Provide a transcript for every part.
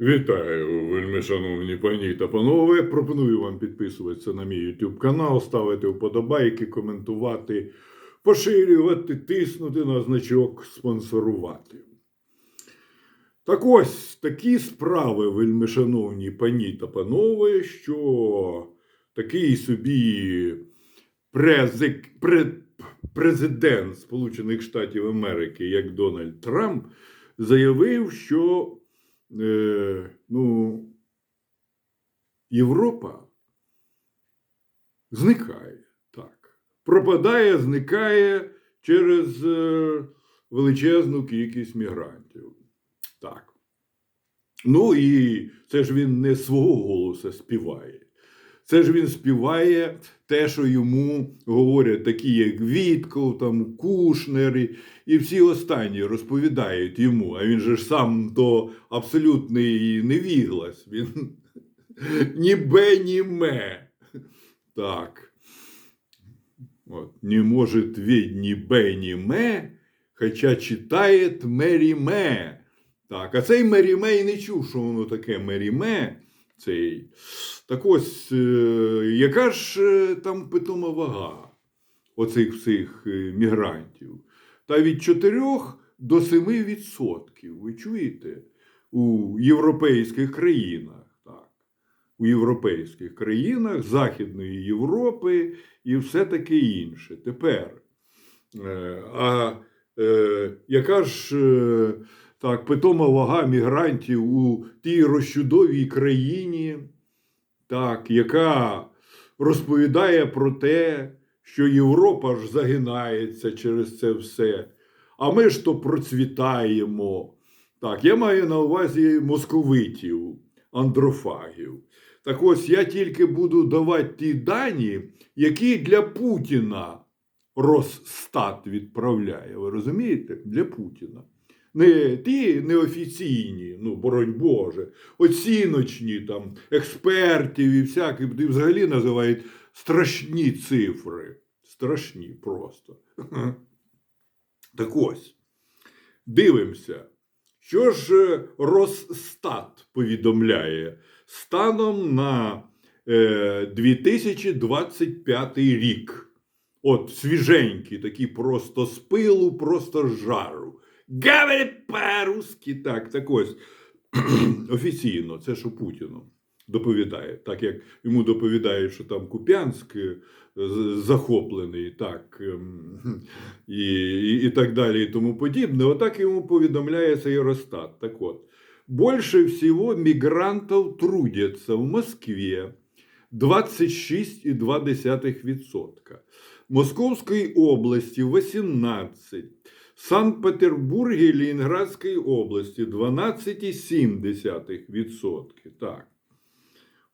Вітаю, вельми шановні пані та панове. Пропоную вам підписуватися на мій YouTube канал, ставити вподобайки, коментувати, поширювати, тиснути на значок, спонсорувати. Так ось такі справи, вельми шановні пані та панове, що такий собі презик, пре, президент Сполучених Штатів Америки, як Дональд Трамп, заявив, що е, ну, Європа зникає. Так. Пропадає, зникає через е, величезну кількість мігрантів. Так. Ну і це ж він не свого голоса співає. Це ж він співає те, що йому говорять такі, як Вітков, там Кушнер і, всі останні розповідають йому. А він же ж сам то абсолютний невіглас. Він ні бе, ні ме. Так. От. Не може ведь ні бе, ні ме, хоча читає Меріме. Так, а цей Меріме і не чув, що воно таке Меріме. Цей. Так ось, е, яка ж е, там питома вага оцих всіх е, мігрантів? Та від 4 до 7 відсотків. Ви чуєте? У європейських країнах. Так. У європейських країнах Західної Європи і все таке інше. Тепер. А е, яка ж так, питома вага мігрантів у тій розчудовій країні, так, яка розповідає про те, що Європа ж загинається через це все. А ми ж то процвітаємо. Так, я маю на увазі московитів, андрофагів. Так ось я тільки буду давати ті дані, які для Путіна Росстат відправляє. Ви розумієте? Для Путіна. Не ті неофіційні, ну, боронь Боже, оціночні там експертів і всяких, і взагалі називають страшні цифри. Страшні просто. Так ось, дивимося, що ж е, Росстат повідомляє станом на е, 2025 рік. От свіженький, такий просто з пилу, просто з жару. Говорить по-русски. Так, так ось офіційно, це що Путіну доповідає, так як йому доповідають, що там Куп'янськ е, захоплений, так, ем, і, і, і так далі, і тому подібне. Отак йому повідомляє цей Росстат. Так от, больше всего мигрантов трудятся в Москве 26,2%. Московской области 18%. Санкт-Петербурге и Ленинградской области 12,7%. Так.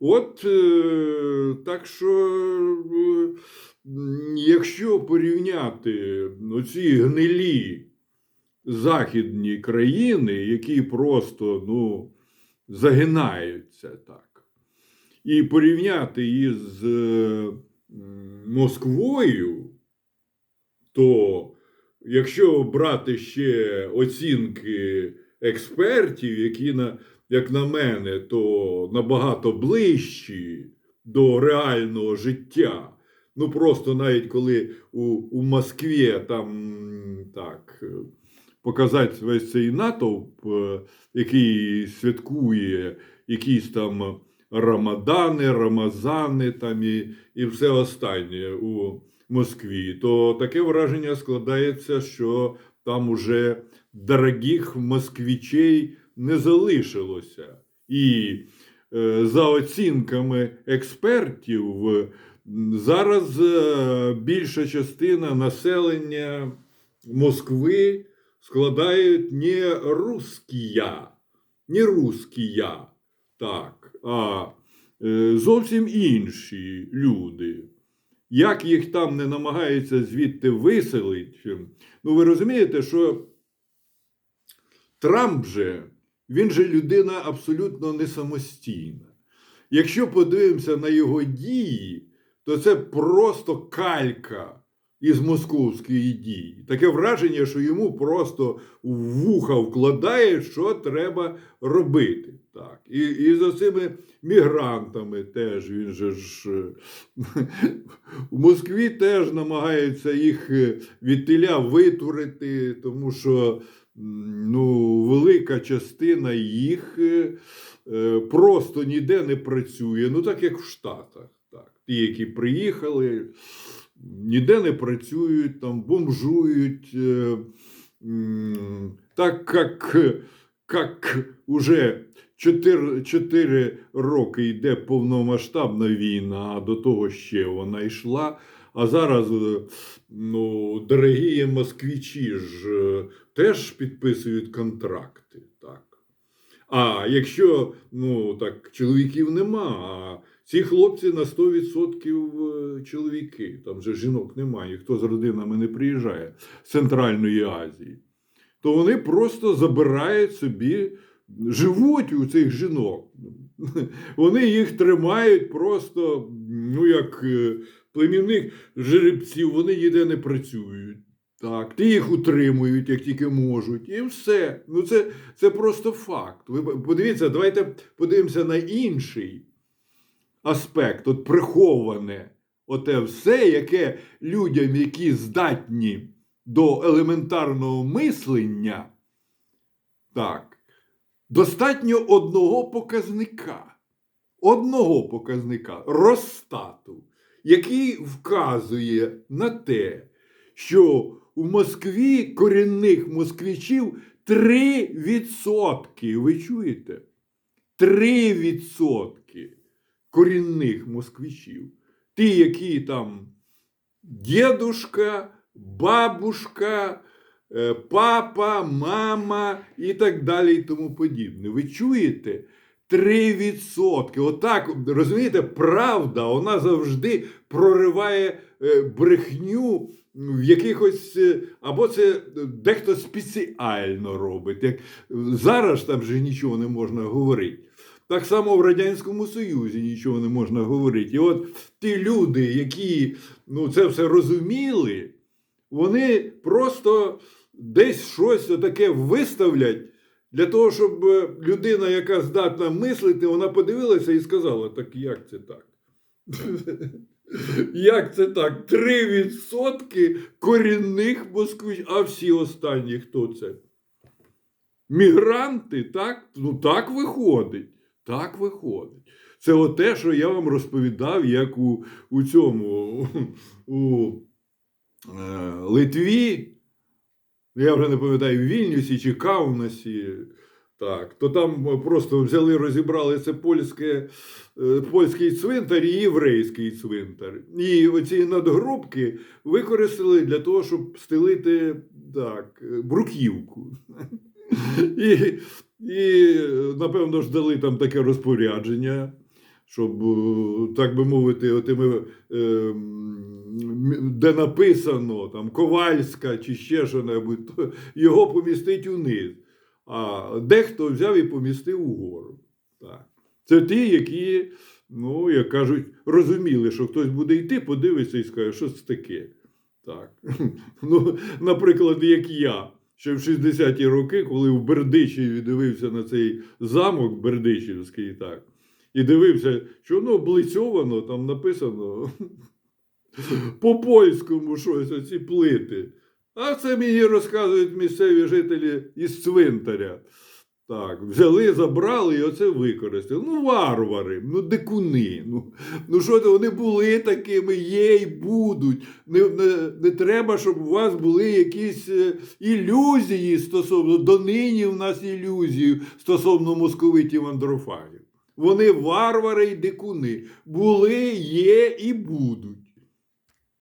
От е, так що, е, якщо порівняти оці гнилі західні країни, які просто ну, загинаються так, і порівняти із е, Москвою, то якщо брати ще оцінки експертів, які на, як на мене, то набагато ближчі до реального життя. Ну просто навіть коли у, у Москві там так показати весь цей натовп, е, який святкує якісь там Рамадани, Рамазани там і, і все останнє у Москві, то таке враження складається, що там уже дорогих москвичей не залишилося. І е, за оцінками експертів, зараз е, більша частина населення Москви складають не русскія, не русскія, так, а е, зовсім інші люди. Як їх там не намагаються звідти виселити, ну ви розумієте, що Трамп же, він же людина абсолютно не самостійна. Якщо подивимося на його дії, то це просто калька із московської дії. Таке враження, що йому просто в вуха вкладає, що треба робити. Так. І, і за цими мігрантами теж він же ж в Москві теж намагаються їх е, від теля витурити, тому що ну, велика частина їх е, е, просто ніде не працює, ну так як в Штатах. Так. Ті, які приїхали, ніде не працюють, там бомжують. е, Так як, як уже 4, 4 роки йде повномасштабна війна, а до того ще вона йшла. А зараз е, ну, дорогі москвичі ж е, теж підписують контракти. Так. А якщо ну, так, чоловіків нема, ці хлопці на 100% е, чоловіки, там же жінок немає, ніхто з родинами не приїжджає з Центральної Азії, то вони просто забирають собі, живуть у цих жінок. Вони їх тримають просто, ну як е, племінних жеребців, вони ніде не працюють. Так, ті їх утримують, як тільки можуть, і все. Ну це, це просто факт. Ви подивіться, давайте подивимося на інший аспект, от приховане, оте все, яке людям, які здатні до елементарного мислення, так, достатньо одного показника, одного показника Росстату, який вказує на те, що у Москві корінних москвичів 3%. Ви чуєте? 3% корінних москвичів. Ті, які там дідушка, бабушка, е, папа, мама і так далі, і тому подібне. Ви чуєте? 3%. Отак, розумієте, правда, вона завжди прориває е, брехню в якихось, е, або це дехто спеціально робить. Як зараз там же нічого не можна говорити. Так само в Радянському Союзі нічого не можна говорити. І от ті люди, які ну, це все розуміли, вони просто десь щось таке виставлять для того, щоб е, людина, яка здатна мислити, вона подивилася і сказала: так як це так? Як це так? 3% корінних москвичів, а всі останні хто це? Мігранти, так? Ну так виходить. Так виходить. Це те, що я вам розповідав, як у, у цьому у е, Литві, я вже не пам'ятаю, в Вільнюсі чи Каунасі. Так, то там просто взяли, розібрали це польське, е, польський цвинтар і єврейський цвинтар. І оці надгробки використали для того, щоб стелити так, бруківку. І, і, напевно, ж дали там таке розпорядження, щоб, е, так би мовити, отими, е, де написано там Ковальська чи ще що-небудь, то його помістить униз. А дехто взяв і помістив угору. Так. Це ті, які, ну, як кажуть, розуміли, що хтось буде йти, подивиться і скаже, що це таке. Так. Ну, наприклад, як я. Ще в 60-ті роки, коли в Бердичеві дивився на цей замок Бердичівський, так, і дивився, що воно облицьовано, там написано по-польському щось, оці плити. А це мені розказують місцеві жителі із цвинтаря. Так, взяли, забрали і оце використали. Ну, варвари, ну дикуни. Ну, ну що то вони були такими, є і будуть. Не, не, не треба, щоб у вас були якісь е, ілюзії стосовно донині в нас ілюзії стосовно московитів андрофагів. Вони варвари і дикуни. Були, є і будуть.